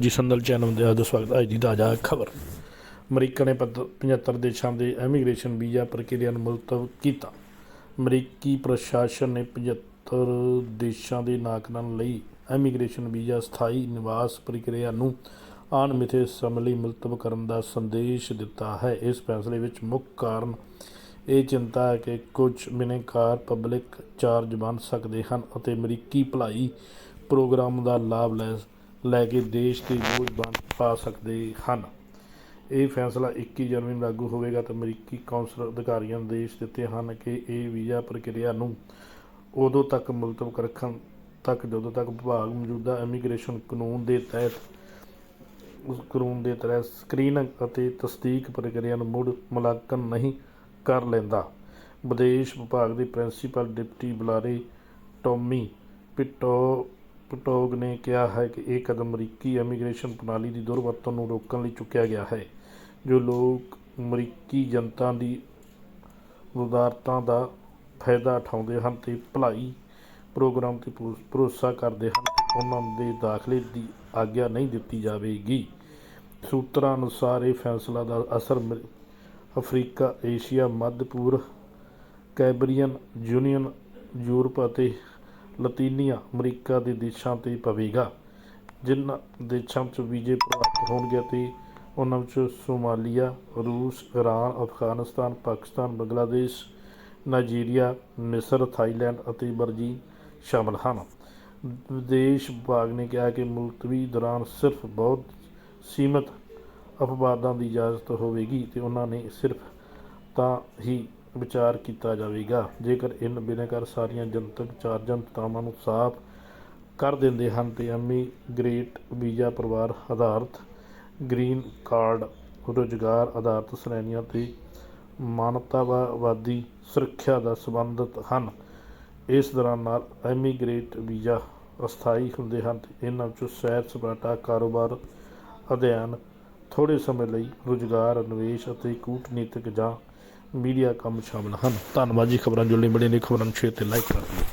ਜੀ ਸੰਦਲ ਚੈਨਲ ਦੇ ਆਦਰ ਸਵਾਗਤ ਹੈ ਅੱਜ ਦੀ ਤਾਜ਼ਾ ਖਬਰ। ਅਮਰੀਕਾ ਨੇ ਪੱਤ- 75 ਦੇਸ਼ਾਂ ਦੇ ਇਮੀਗ੍ਰੇਸ਼ਨ ਵੀਜ਼ਾ ਪ੍ਰਕਿਰਿਆ ਨੂੰ ਮੁਲਤਵ ਕੀਤਾ। ਅਮਰੀਕੀ ਪ੍ਰਸ਼ਾਸਨ ਨੇ 75 ਦੇਸ਼ਾਂ ਦੇ ਨਾਗਰਿਕਾਂ ਲਈ ਇਮੀਗ੍ਰੇਸ਼ਨ ਵੀਜ਼ਾ ਸਥਾਈ ਨਿਵਾਸ ਪ੍ਰਕਿਰਿਆ ਨੂੰ ਅਣਮਿੱਥੇ ਸਮੇਂ ਲਈ ਮੁਲਤਵ ਕਰਨ ਦਾ ਸੰਦੇਸ਼ ਦਿੱਤਾ ਹੈ। ਇਸ ਫੈਸਲੇ ਵਿੱਚ ਮੁੱਖ ਕਾਰਨ ਇਹ ਚਿੰਤਾ ਹੈ ਕਿ ਕੁਝ ਬਿਨੈਕਾਰ ਪਬਲਿਕ ਚਾਰਜ ਬਣ ਸਕਦੇ ਹਨ ਅਤੇ ਅਮਰੀਕੀ ਭਲਾਈ ਪ੍ਰੋਗਰਾਮ ਦਾ ਲਾਭ ਲੈ ਲੈ ਕੇ ਦੇਸ਼ ਦੇ ਬੋਝ ਬਣ ਪਾ ਸਕਦੇ ਹਨ। ਇਹ ਫੈਸਲਾ 21 ਜਨਵਰੀ ਨੂੰ ਲਾਗੂ ਹੋਵੇਗਾ ਤੇ ਅਮਰੀਕੀ ਕੌਂਸਲ ਅਧਿਕਾਰੀਆਂ ਨੇ ਆਦੇਸ਼ ਦਿੱਤੇ ਹਨ ਕਿ ਇਹ ਵੀਜ਼ਾ ਪ੍ਰਕਿਰਿਆ ਨੂੰ ਉਦੋਂ ਤੱਕ ਮੁਲਤਵ ਰੱਖਣ ਤੱਕ ਜਦੋਂ ਤੱਕ ਵਿਭਾਗ ਮੌਜੂਦਾ ਇਮੀਗ੍ਰੇਸ਼ਨ ਕਾਨੂੰਨ ਦੇ ਤਹਿਤ ਉਸ ਕਾਨੂੰਨ ਦੇ ਤਹਿਤ ਸਕਰੀਨਿੰਗ ਅਤੇ ਤਸਦੀਕ ਪ੍ਰਕਿਰਿਆ ਨੂੰ ਮੁੜ ਮੁਲਾਂਕਣ ਨਹੀਂ ਕਰ ਲੈਂਦਾ। ਵਿਦੇਸ਼ ਵਿਭਾਗ ਦੇ ਪ੍ਰਿੰਸੀਪਲ ਡਿਪਟੀ ਬੁਲਾਰੇ ਟੋਮੀ ਪਿਟੋ ਪਟੋਗ ਨੇ ਕਿਹਾ ਹੈ ਕਿ ਇਹ ਕਦਮ ਅਮਰੀਕੀ ਇਮੀਗ੍ਰੇਸ਼ਨ ਪ੍ਰਣਾਲੀ ਦੀ ਦੁਰਵਰਤੋਂ ਨੂੰ ਰੋਕਣ ਲਈ ਚੁੱਕਿਆ ਗਿਆ ਹੈ, ਜੋ ਲੋਕ ਅਮਰੀਕੀ ਜਨਤਾ ਦੀ ਉਦਾਰਤਾ ਦਾ ਫਾਇਦਾ ਉਠਾਉਂਦੇ ਹਨ ਤੇ ਭਲਾਈ ਪ੍ਰੋਗਰਾਮ ਤੇ ਭਰੋ- ਭਰੋਸਾ ਕਰਦੇ ਹਨ ਉਹਨਾਂ ਦੇ ਦਾਖਲੇ ਦੀ ਆਗਿਆ ਨਹੀਂ ਦਿੱਤੀ ਜਾਵੇਗੀ। ਸੂਤਰਾਂ ਅਨੁਸਾਰ ਇਹ ਫੈਸਲਾ ਦਾ ਅਸਰ ਅਫਰੀਕਾ, ਏਸ਼ੀਆ ਮੱਧ ਪੂਰਬ ਕੈਬਰੀਅਨ ਯੂਨੀਅਨ, ਯੂਰਪ ਅਤੇ ਲਤੀਨੀਆ ਅਮਰੀਕਾ ਦੇ ਦੇਸ਼ਾਂ ਤੇ ਪਵੇਗਾ, ਜਿਨ੍ਹਾਂ ਦੇਸ਼ਾਂ ਵਿੱਚ ਵੀਜ਼ੇ ਪ੍ਰਾਪਤ ਹੋਣਗੇ ਤੇ ਉਹਨਾਂ ਵਿੱਚ ਸੋਮਾਲੀਆ, ਰੂਸ, ਇਰਾਨ, ਅਫਗਾਨਿਸਤਾਨ, ਪਾਕਿਸਤਾਨ, ਬੰਗਲਾਦੇਸ਼, ਨਾਈਜੀਰੀਆ, ਮਿਸਰ, ਥਾਈਲੈਂਡ ਅਤੇ ਬਰਜੀਨ ਸ਼ਾਮਲ ਹਨ। ਵਿਦੇਸ਼ ਵਿਭਾਗ ਨੇ ਕਿਹਾ ਕਿ ਮੁਲਤਵੀ ਦੌਰਾਨ ਸਿਰਫ ਬਹੁਤ ਸੀਮਤ ਅਪਵਾਦਾਂ ਦੀ ਇਜਾਜ਼ਤ ਹੋਵੇਗੀ ਤੇ ਉਹਨਾਂ ਨੇ ਸਿਰਫ ਤਾਂ ਹੀ ਵਿਚਾਰ ਕੀਤਾ ਜਾਵੇਗਾ। ਜੇਕਰ ਇਨ ਬਿਨੈਕਾਰ ਸਾਰੀਆਂ ਜਨਤਕ ਚਾਰਜਾਂ ਤਤਾਵਾਂ ਨੂੰ ਸਾਫ਼ ਕਰ ਦਿੰਦੇ ਹਨ ਤੇ ਇਮੀਗ੍ਰੇਟ ਵੀਜ਼ਾ ਪਰਿਵਾਰ ਆਧਾਰਿਤ ਗ੍ਰੀਨ ਕਾਰਡ ਰੁਜ਼ਗਾਰ ਆਧਾਰਿਤ ਸ਼੍ਰੇਣੀਆਂ ਤੇ ਮਾਨਵਤਾਵਾਦੀ ਸੁਰੱਖਿਆ ਦਾ ਸੰਬੰਧਿਤ ਹਨ। ਇਸ ਦੌਰਾਨ ਨਾਲ ਇਮੀਗ੍ਰੇਟ ਵੀਜ਼ਾ ਅਸਥਾਈ ਹੁੰਦੇ ਹਨ ਤੇ ਇਹਨਾਂ ਵਿੱਚੋਂ ਸੈਰ ਸਪਾਟਾ, ਕਾਰੋਬਾਰ ਅਧਿਐਨ ਥੋੜੇ ਸਮੇਂ ਲਈ ਰੁਜ਼ਗਾਰ, ਨਿਵੇਸ਼ ਅਤੇ ਕੂਟਨੀਤਿਕ ਜਾਂ ਮੀਡੀਆ ਕੰਮ ਸ਼ਾਮਲ ਹਨ। ਧੰਨਵਾਦ ਜੀ ਖਬਰਾਂ ਜੁੜਨ ਲਈ। ਬੜੇ ਨੇ ਖਬਰਾਂ ਨੂੰ ਸ਼ੇਅਰ ਤੇ ਲਾਈਕ ਕਰ ਦਿਓ।